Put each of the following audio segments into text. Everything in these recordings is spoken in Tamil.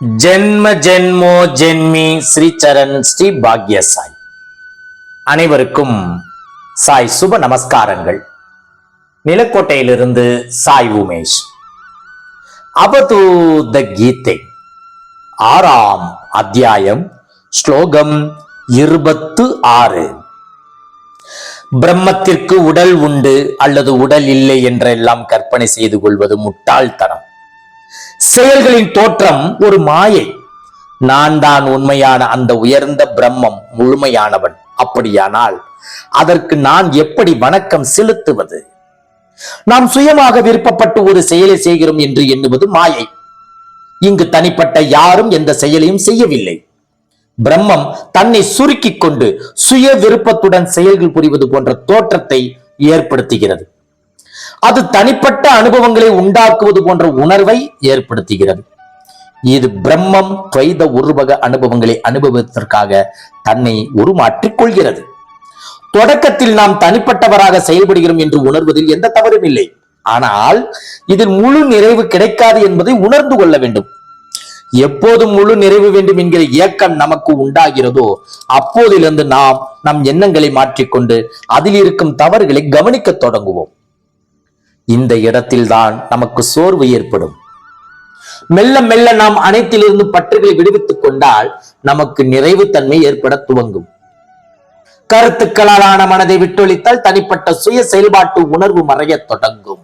ஜென்ம ஜென்மோ ஜென்மி ஸ்ரீ சரண் ஸ்ரீ பாக்ய சாய் அனைவருக்கும் சாய் சுப நமஸ்காரங்கள். நிலக்கோட்டையிலிருந்து சாய் உமேஷ். அவதூத கீதை. ஆறாம் அத்தியாயம் ஸ்லோகம் இருபத்து ஆறு. பிரம்மத்திற்கு உடல் உண்டு அல்லது உடல் இல்லை என்றெல்லாம் கற்பனை செய்து கொள்வது முட்டாள்தனம். செயல்களின் தோற்றம் ஒரு மாயை. நான் தான் உண்மையான அந்த உயர்ந்த பிரம்மம் முழுமையானவன். அப்படியானால் அதற்கு நான் எப்படி வணக்கம் செலுத்துவது? நாம் சுயமாக விருப்பப்பட்டு ஒரு செயலை செய்கிறோம் என்று எண்ணுவது மாயை. இங்கு தனிப்பட்ட யாரும் எந்த செயலையும் செய்யவில்லை. பிரம்மம் தன்னை சுருக்கிக் கொண்டு சுய விருப்பத்துடன் செயல்கள் புரிவது போன்ற தோற்றத்தை ஏற்படுத்துகிறது. அது தனிப்பட்ட அனுபவங்களை உண்டாக்குவது போன்ற உணர்வை ஏற்படுத்துகிறது. இது பிரம்மம் துவைத உருவக அனுபவங்களை அனுபவிப்பதற்காக தன்னை உருமாற்றிக் கொள்கிறது. தொடக்கத்தில் நாம் தனிப்பட்டவராக செயல்படுகிறோம் என்று உணர்வதில் எந்த தவறும் இல்லை. ஆனால் இதில் முழு நிறைவு கிடைக்காது என்பதை உணர்ந்து கொள்ள வேண்டும். எப்போது முழு நிறைவு வேண்டும் என்கிற இயக்கம் நமக்கு உண்டாகிறதோ அப்போதிலிருந்து நாம் நம் எண்ணங்களை மாற்றிக்கொண்டு அதில் இருக்கும் தவறுகளை கவனிக்க தொடங்குவோம். இந்த இடத்தில்தான் நமக்கு சோர்வு ஏற்படும். மெல்ல மெல்ல நாம் அனைத்திலிருந்து பற்றுகளை விடுவித்துக் கொண்டால் நமக்கு நிறைவு தன்மை ஏற்பட துவங்கும். கருத்துக்களாலான மனதை விட்டொழித்தால் தனிப்பட்ட சுய செயல்பாட்டு உணர்வு மறையத் தொடங்கும்.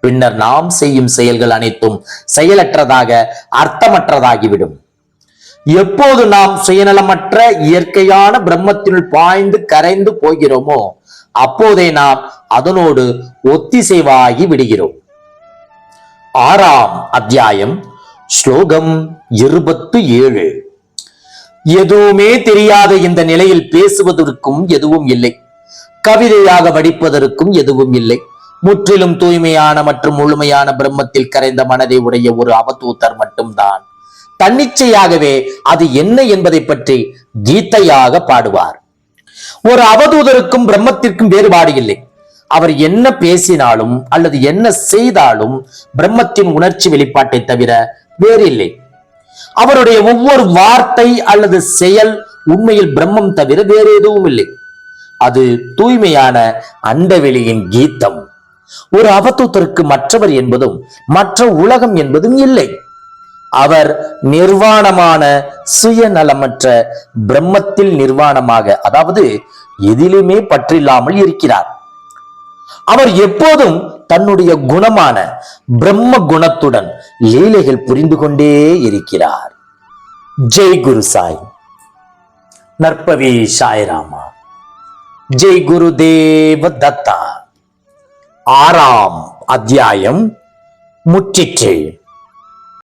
பின்னர் நாம் செய்யும் செயல்கள் அனைத்தும் செயலற்றதாக அர்த்தமற்றதாகிவிடும். எப்போது நாம் சுயநலமற்ற இயற்கையான பிரம்மத்தினுள் பாய்ந்து கரைந்து போகிறோமோ அப்போதே நாம் அதனோடு ஒத்திசைவாகி விடுகிறோம். ஆறாம் அத்தியாயம் ஸ்லோகம் இருபத்து ஏழு. எதுவுமே தெரியாத இந்த நிலையில் பேசுவதற்கும் எதுவும் இல்லை. கவிதையாக வடிப்பதற்கும் எதுவும் இல்லை. முற்றிலும் தூய்மையான மற்றும் முழுமையான பிரம்மத்தில் கரைந்த மனதை உடைய ஒரு அவதூத்தர் மட்டும்தான். தன்னிச்சையாகவே அது என்ன என்பதை பற்றி கீதையாக பாடுவார். ஒரு அவதூதருக்கும் பிரம்மத்திற்கும் வேறுபாடு இல்லை. அவர் என்ன பேசினாலும் அல்லது என்ன செய்தாலும் பிரம்மத்தின் உணர்ச்சி வெளிப்பாட்டை தவிர வேறு இல்லை. அவருடைய ஒவ்வொரு வார்த்தை அல்லது செயல் உண்மையில் பிரம்மம் தவிர வேறு எதுவும் இல்லை. அது தூய்மையான அண்டவெளியின் கீதம். ஒரு அவதூதருக்கு மற்றவர் என்பதும் மற்ற உலகம் என்பதும் இல்லை. அவர் நிர்வாணமான சுயநலமற்ற பிரம்மத்தில் நிர்வாணமாக அதாவது எதிலுமே பற்றில்லாமல் இருக்கிறார். அவர் எப்போதும் தன்னுடைய குணமான பிரம்ம குணத்துடன் லீலைகள் புரிந்து கொண்டே இருக்கிறார். ஜெய் குரு சாய். நற்பவி சாய்ராமா. ஜெய் குரு தேவ தத்தா. ஆறாம் அத்தியாயம் முற்றிற்று.